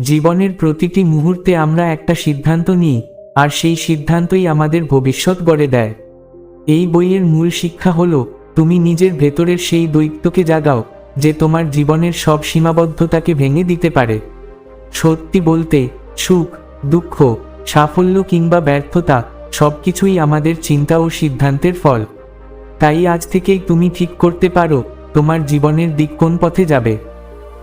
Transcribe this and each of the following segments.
জীবনের প্রতিটি মুহূর্তে আমরা একটা সিদ্ধান্ত নিই, আর সেই সিদ্ধান্তই আমাদের ভবিষ্যৎ গড়ে দেয়। এই বইয়ের মূল শিক্ষা হল, তুমি নিজের ভেতরের সেই দৈত্যকে জাগাও, যে তোমার জীবনের সব সীমাবদ্ধতাকে ভেঙে দিতে পারে। সত্যি বলতে, সুখ, দুঃখ, সাফল্য কিংবা ব্যর্থতা, সবকিছুই আমাদের চিন্তা ও সিদ্ধান্তের ফল। তাই আজ থেকেই তুমি ঠিক করতে পারো, তোমার জীবনের দিক কোন পথে যাবে।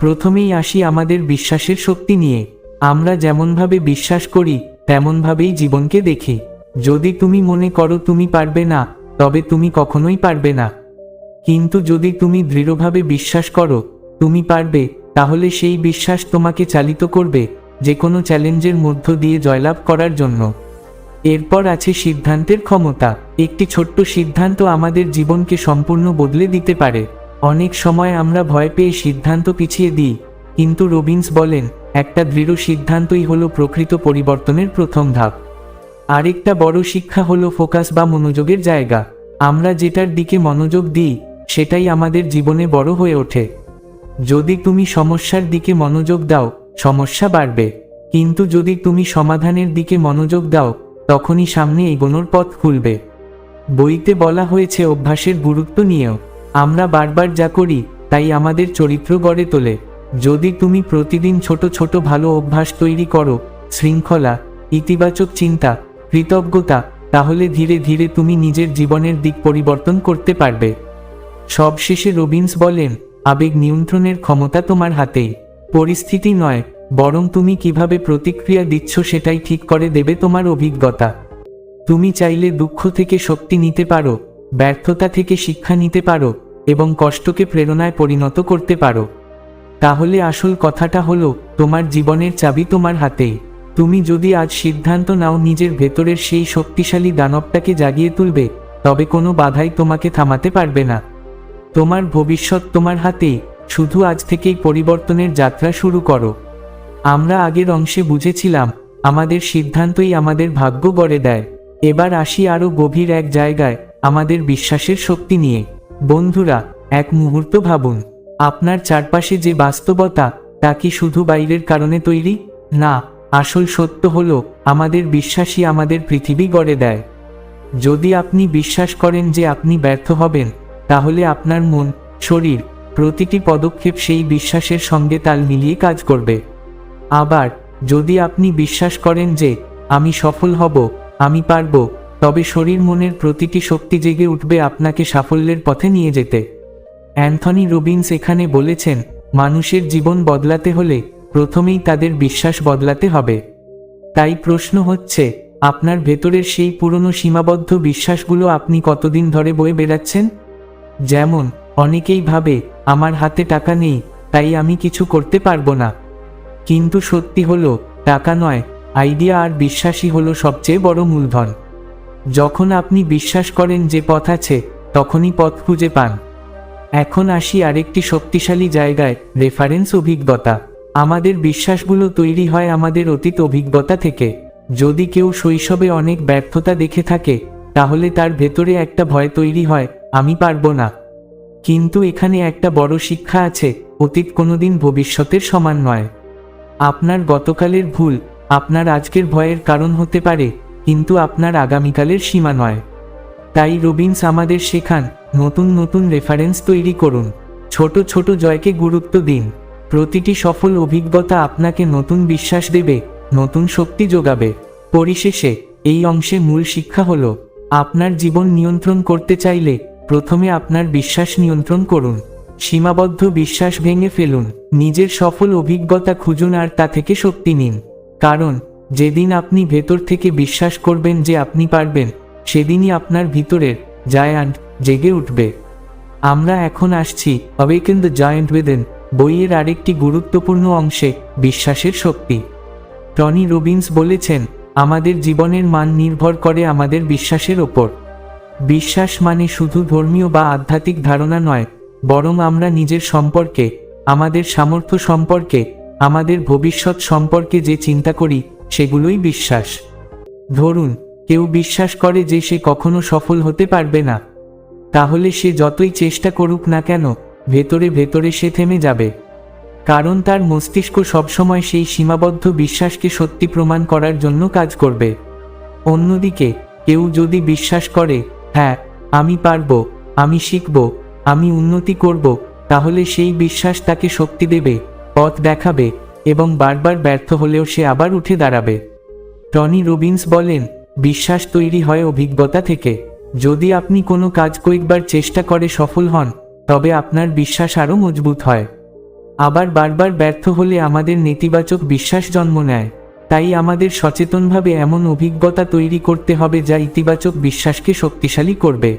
প্রথমেই আসি আমাদের বিশ্বাসের শক্তি নিয়ে। আমরা যেমনভাবে বিশ্বাস করি, তেমনভাবেই জীবনকে দেখি। যদি তুমি মনে করো তুমি পারবে না, তবে তুমি কখনোই পারবে না। কিন্তু যদি তুমি দৃঢ়ভাবে বিশ্বাস করো, তুমি পারবে, তাহলে সেই বিশ্বাস তোমাকে চালিত করবে যে কোনো চ্যালেঞ্জের মধ্য দিয়ে জয়লাভ করার জন্য। এরপর আছে সিদ্ধান্তের ক্ষমতা। একটি ছোট্ট সিদ্ধান্ত আমাদের জীবনকে সম্পূর্ণ বদলে দিতে পারে। অনেক সময় আমরা ভয় পেয়ে সিদ্ধান্ত পিছিয়ে দিই, কিন্তু রবিন্স বলেন, একটা দৃঢ় সিদ্ধান্তই হলো প্রকৃত পরিবর্তনের প্রথম ধাপ। আরেকটা বড় শিক্ষা হলো ফোকাস বা মনোযোগের জায়গা। আমরা যেটার দিকে মনোযোগ দিই, সেটাই আমাদের জীবনে বড় হয়ে ওঠে। যদি তুমি সমস্যার দিকে মনোযোগ দাও, সমস্যা বাড়বে। কিন্তু যদি তুমি সমাধানের দিকে মনোযোগ দাও, তখনই সামনে এগোনোর পথ খুলবে। বইতে বলা হয়েছে অভ্যাসের গুরুত্ব নিয়েও। আমরা বারবার যা করি, তাই আমাদের চরিত্র গড়ে তোলে। যদি তুমি প্রতিদিন ছোট ছোট ভালো অভ্যাস তৈরি করো, শৃঙ্খলা, ইতিবাচক চিন্তা, কৃতজ্ঞতা, তাহলে ধীরে ধীরে তুমি নিজের জীবনের দিক পরিবর্তন করতে পারবে। সবশেষে রবিন্স বলেন, আবেগ নিয়ন্ত্রণের ক্ষমতা তোমার হাতেই। পরিস্থিতি নয়, বরং তুমি কীভাবে প্রতিক্রিয়া দিচ্ছ সেটাই ঠিক করে দেবে তোমার অভিজ্ঞতা। তুমি চাইলে দুঃখ থেকে শক্তি নিতে পারো, ব্যর্থতা থেকে শিক্ষা নিতে পারো এবং কষ্টকে প্রেরণায় পরিণত করতে পারো। তাহলে আসল কথাটা হলো, তোমার জীবনের চাবি তোমার হাতেই। তুমি যদি আজ সিদ্ধান্ত নাও নিজের ভেতরের সেই শক্তিশালী দানবটাকে জাগিয়ে তুলবে, তবে কোনো বাধাই তোমাকে থামাতে পারবে না। তোমার ভবিষ্যৎ তোমার হাতেই, শুধু আজ থেকেই পরিবর্তনের যাত্রা শুরু করো। আমরা আগের অংশে বুঝেছিলাম, আমাদের সিদ্ধান্তই আমাদের ভাগ্য গড়ে দেয়। এবার আসি আরও গভীর এক জায়গায়, আমাদের বিশ্বাসের শক্তি নিয়ে। বন্ধুরা, এক মুহূর্ত ভাবুন, আপনার চারপাশে যে বাস্তবতা, তা কি শুধু বাইরের কারণে তৈরি? না, আসল সত্য হলো, আমাদের বিশ্বাসই আমাদের পৃথিবী গড়ে দেয়। যদি আপনি বিশ্বাস করেন যে আপনি ব্যর্থ হবেন, তাহলে আপনার মন, শরীর, প্রতিটি পদক্ষেপ সেই বিশ্বাসের সঙ্গে তাল মিলিয়ে কাজ করবে। আবার, যদি আপনি বিশ্বাস করেন যে, আমি সফল হব, আমি পারব তবে শরীর মনের প্রতিটি শক্তি জেগে উঠবে আপনাকে সাফল্যের পথে নিয়ে যেতে। অ্যান্থনি রবিন্স এখানে বলেছেন, মানুষের জীবন বদলাতে হলে প্রথমেই তাদের বিশ্বাস বদলাতে হবে। তাই প্রশ্ন হচ্ছে, আপনার ভেতরের সেই পুরনো সীমাবদ্ধ বিশ্বাসগুলো আপনি কতদিন ধরে বয়ে বেড়াচ্ছেন? যেমন, অনেকেই ভাবে, আমার হাতে টাকা নেই, তাই আমি কিছু করতে পারব না। কিন্তু সত্যি হলো, টাকা নয়, আইডিয়া আর বিশ্বাসই হলো সবচেয়ে বড় মূলধন। যখন আপনি বিশ্বাস করেন যে পথ আছে, তখনই পথ খুঁজে পান। এখন আসি আরেকটি শক্তিশালী জায়গায় রেফারেন্স অভিজ্ঞতা। আমাদের বিশ্বাসগুলো তৈরি হয় আমাদের অতীত অভিজ্ঞতা থেকে। যদি কেউ শৈশবে অনেক ব্যর্থতা দেখে থাকে, তাহলে তার ভেতরে একটা ভয় তৈরি হয়, আমি পারব না। কিন্তু এখানে একটা বড় শিক্ষা আছে, অতীত কোনোদিন ভবিষ্যতের সমান নয়। আপনার গতকালের ভুল, আপনার আজকের ভয়ের কারণ হতে পারে কিন্তু আপনার আগামীকালের সীমা নয়। তাই রবিন্স আমাদের শেখান, নতুন নতুন রেফারেন্স তৈরি করুন। ছোট ছোট জয়কে গুরুত্ব দিন। প্রতিটি সফল অভিজ্ঞতা আপনাকে নতুন বিশ্বাস দেবে, নতুন শক্তি যোগাবে। পরিশেষে, এই অংশে মূল শিক্ষা হল, আপনার জীবন নিয়ন্ত্রণ করতে চাইলে প্রথমে আপনার বিশ্বাস নিয়ন্ত্রণ করুন। সীমাবদ্ধ বিশ্বাস ভেঙে ফেলুন। নিজের সফল অভিজ্ঞতা খুঁজুন আর তা থেকে শক্তি নিন। কারণ যেদিন আপনি ভেতর থেকে বিশ্বাস করবেন যে আপনি পারবেন, সেদিনই আপনার ভিতরের জায়ান্ট জেগে উঠবে। আমরা এখন আসছি অবেকেন দ্য জায়ান্ট উইদেন বইয়ের আরেকটি গুরুত্বপূর্ণ অংশে বিশ্বাসের শক্তি। টনি রবিন্স বলেছেন, আমাদের জীবনের মান নির্ভর করে আমাদের বিশ্বাসের ওপর। বিশ্বাস মানে শুধু ধর্মীয় বা আধ্যাত্মিক ধারণা নয়, বরং আমরা নিজের সম্পর্কে, আমাদের সামর্থ্য সম্পর্কে, আমাদের ভবিষ্যৎ সম্পর্কে যে চিন্তা করি সেগুলোই বিশ্বাস। ধরুন, কেউ বিশ্বাস করে যে সে কখনো সফল হতে পারবে না। তাহলে সে যতই চেষ্টা করুক না কেন, ভেতরে ভেতরে সে থেমে যাবে। কারণ তার মস্তিষ্ক সবসময় সেই সীমাবদ্ধ বিশ্বাসকে সত্যি প্রমাণ করার জন্য কাজ করবে। অন্যদিকে, কেউ যদি বিশ্বাস করে হ্যাঁ আমি পারব, আমি শিখব, আমি উন্নতি করব তাহলে সেই বিশ্বাস তাকে শক্তি দেবে, পথ দেখাবে। এবং বারবার ব্যর্থ হলেও সে আবার উঠে দাঁড়াবে। টনি রবিন্স বলেন, বিশ্বাস তৈরি হয় অভিজ্ঞতা থেকে। যদি আপনি কোনো কাজ কয়েকবার চেষ্টা করে সফল হন, তবে আপনার বিশ্বাস আরও মজবুত হয়। আবার বারবার ব্যর্থ হলে আমাদের নেতিবাচক বিশ্বাস জন্ম নেয়। তাই আমাদের সচেতনভাবে এমন অভিজ্ঞতা তৈরি করতে হবে যা ইতিবাচক বিশ্বাসকে শক্তিশালী করবে।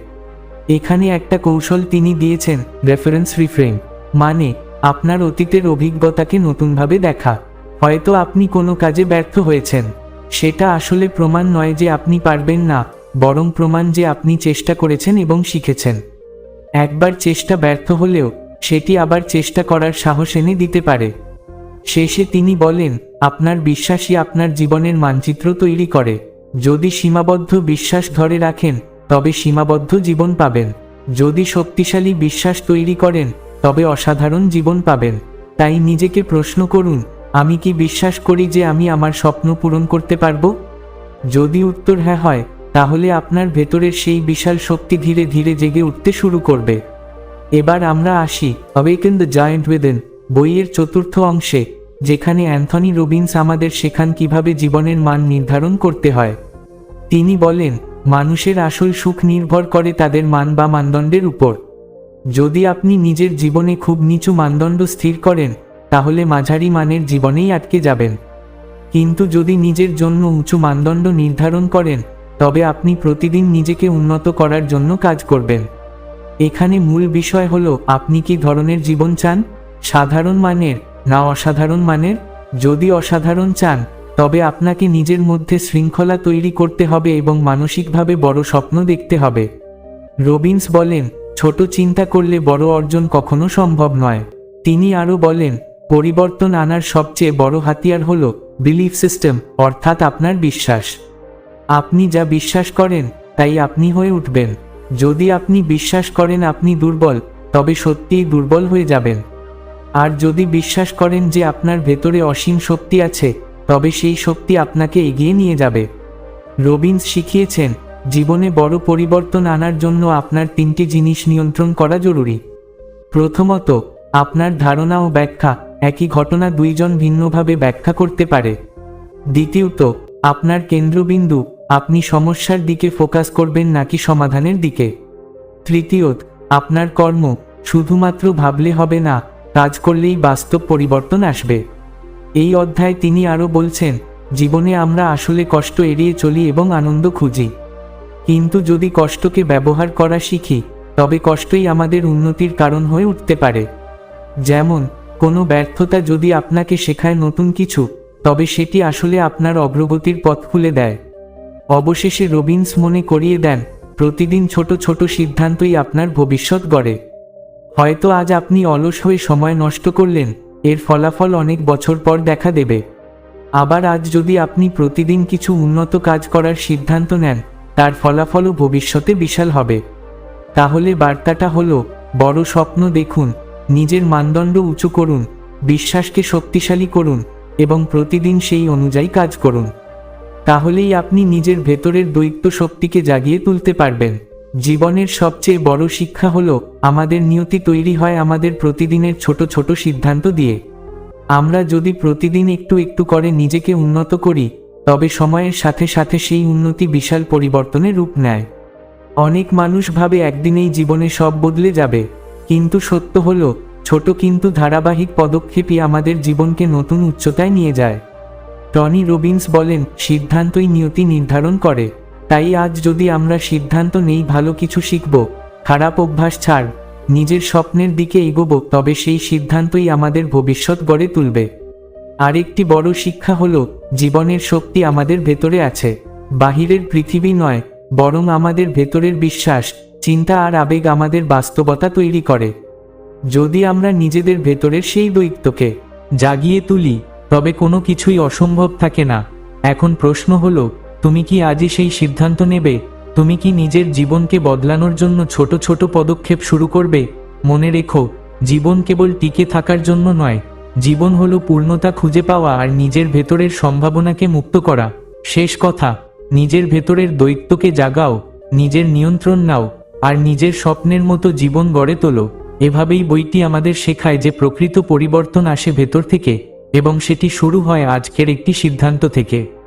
এখানে একটা কৌশল তিনি দিয়েছেন, রেফারেন্স রিফ্রেম। মানে আপনার অতীতের অভিজ্ঞতাকে নতুনভাবে দেখা। হয়তো আপনি কোনো কাজে ব্যর্থ হয়েছেন। সেটা আসলে প্রমাণ নয় যে আপনি পারবেন না, বরং প্রমাণ যে আপনি চেষ্টা করেছেন এবং শিখেছেন। একবার চেষ্টা ব্যর্থ হলেও, সেটি আবার চেষ্টা করার সাহস এনে দিতে পারে। শেষে তিনি বলেন, আপনার বিশ্বাসই আপনার জীবনের মানচিত্র তৈরি করে। যদি সীমাবদ্ধ বিশ্বাস ধরে রাখেন, তবে সীমাবদ্ধ জীবন পাবেন। যদি শক্তিশালী বিশ্বাস তৈরি করেন তবে অসাধারণ জীবন পাবেন। তাই নিজেকে প্রশ্ন করুন, আমি কি বিশ্বাস করি যে আমি আমার স্বপ্ন পূরণ করতে পারব? যদি উত্তর হ্যাঁ হয়, তাহলে আপনার ভেতরের সেই বিশাল শক্তি ধীরে ধীরে জেগে উঠতে শুরু করবে। এবার আমরা আসি অবেকেন দ্য জায়েন্ট উইদেন বইয়ের চতুর্থ অংশে, যেখানে অ্যান্থনি রবিন্স আমাদের শেখান কীভাবে জীবনের মান নির্ধারণ করতে হয়। তিনি বলেন, মানুষের আসল সুখ নির্ভর করে তাদের মান বা মানদণ্ডের উপর। যদি আপনি নিজের জীবনে খুব নিচু মানদণ্ড স্থির করেন, তাহলে মাঝারি মানের জীবনেই আটকে যাবেন। কিন্তু যদি নিজের জন্য উঁচু মানদণ্ড নির্ধারণ করেন, তবে আপনি প্রতিদিন নিজেকে উন্নত করার জন্য কাজ করবেন। এখানে মূল বিষয় হল, আপনি কি ধরনের জীবন চান? সাধারণ মানের না অসাধারণ মানের? যদি অসাধারণ চান, তবে আপনাকে নিজের মধ্যে শৃঙ্খলা তৈরি করতে হবে এবং মানসিকভাবে বড় স্বপ্ন দেখতে হবে। রবিন্স বলেন ছোট চিন্তা করলে বড় অর্জন কখনো সম্ভব নয়। তিনি আরও বলেন, পরিবর্তন আনার সবচেয়ে বড় হাতিয়ার হল বিলিফ সিস্টেম অর্থাৎ আপনার বিশ্বাস। আপনি যা বিশ্বাস করেন, তাই আপনি হয়ে উঠবেন। যদি আপনি বিশ্বাস করেন আপনি দুর্বল, তবে সত্যিই দুর্বল হয়ে যাবেন। আর যদি বিশ্বাস করেন যে আপনার ভেতরে অসীম শক্তি আছে, তবে সেই শক্তি আপনাকে এগিয়ে নিয়ে যাবে। রবিন্স শিখিয়েছেন জীবনে বড় পরিবর্তন আনার জন্য আপনার তিনটি জিনিস নিয়ন্ত্রণ করা জরুরি। প্রথমত, আপনার ধারণা ও ব্যাখ্যা, একই ঘটনা দুইজন ভিন্নভাবে ব্যাখ্যা করতে পারে। দ্বিতীয়ত, আপনার কেন্দ্রবিন্দু, আপনি সমস্যার দিকে ফোকাস করবেন নাকি সমাধানের দিকে। তৃতীয়ত, আপনার কর্ম, শুধুমাত্র ভাবলে হবে না, কাজ করলেই বাস্তব পরিবর্তন আসবে। এই অধ্যায়ে তিনি আরও বলছেন, জীবনে আমরা আসলে কষ্ট এড়িয়ে চলি এবং আনন্দ খুঁজি। কিন্তু যদি কষ্টকে ব্যবহার করা শিখি, তবে কষ্টই আমাদের উন্নতির কারণ হয়ে উঠতে পারে। যেমন, কোনো ব্যর্থতা যদি আপনাকে শেখায় নতুন কিছু, তবে সেটি আসলে আপনার অগ্রগতির পথ খুলে দেয়। অবশেষে রবিন্স মনে করিয়ে দেন, প্রতিদিন ছোট ছোট সিদ্ধান্তই আপনার ভবিষ্যৎ গড়ে। হয়তো আজ আপনি অলস হয়ে সময় নষ্ট করলেন, এর ফলাফল অনেক বছর পর দেখা দেবে। আবার আজ যদি আপনি প্রতিদিন কিছু উন্নত কাজ করার সিদ্ধান্ত নেন তার ফলাফলও ভবিষ্যতে বিশাল হবে। তাহলে বার্তাটা হলো, বড় স্বপ্ন দেখুন, নিজের মানদণ্ড উঁচু করুন, বিশ্বাসকে শক্তিশালী করুন, এবং প্রতিদিন সেই অনুযায়ী কাজ করুন। তাহলেই আপনি নিজের ভেতরের দৈত্য শক্তিকে জাগিয়ে তুলতে পারবেন। জীবনের সবচেয়ে বড় শিক্ষা হলো, আমাদের নিয়তি তৈরি হয় আমাদের প্রতিদিনের ছোট ছোট সিদ্ধান্ত দিয়ে। আমরা যদি প্রতিদিন একটু একটু করে নিজেকে উন্নত করি তবে সময়ের সাথে সাথে সেই উন্নতি বিশাল পরিবর্তনের রূপ নেয়। অনেক মানুষ ভাবে একদিনেই জীবনে সব বদলে যাবে, কিন্তু সত্য হল, ছোট কিন্তু ধারাবাহিক পদক্ষেপই আমাদের জীবনকে নতুন উচ্চতায় নিয়ে যায়। টনি রবিন্স বলেন, সিদ্ধান্তই নিয়তি নির্ধারণ করে, তাই আজ যদি আমরা সিদ্ধান্ত নেই ভালো কিছু শিখব, খারাপ অভ্যাস ছাড়, নিজের স্বপ্নের দিকে এগোবো, তবে সেই সিদ্ধান্তই আমাদের ভবিষ্যৎ গড়ে তুলবে। আরেকটি বড় শিক্ষা হল, জীবনের শক্তি আমাদের ভেতরে আছে। বাহিরের পৃথিবী নয়, বরং আমাদের ভেতরের বিশ্বাস, চিন্তা আর আবেগ আমাদের বাস্তবতা তৈরি করে। যদি আমরা নিজেদের ভেতরের সেই দৈত্যকে জাগিয়ে তুলি, তবে কোনো কিছুই অসম্ভব থাকে না। এখন প্রশ্ন হলো, তুমি কি আজই সেই সিদ্ধান্ত নেবে? তুমি কি নিজের জীবনকে বদলানোর জন্য ছোট ছোট পদক্ষেপ শুরু করবে? মনে রেখো, জীবন কেবল টিকে থাকার জন্য নয় জীবন হল পূর্ণতা খুঁজে পাওয়া আর নিজের ভেতরের সম্ভাবনাকে মুক্ত করা। শেষ কথা, নিজের ভেতরের দৈত্যকে জাগাও, নিজের নিয়ন্ত্রণ নাও, আর নিজের স্বপ্নের মতো জীবন গড়ে তোলো। এভাবেই বইটি আমাদের শেখায় যে প্রকৃত পরিবর্তন আসে ভেতর থেকে, এবং সেটি শুরু হয় আজকের একটি সিদ্ধান্ত থেকে।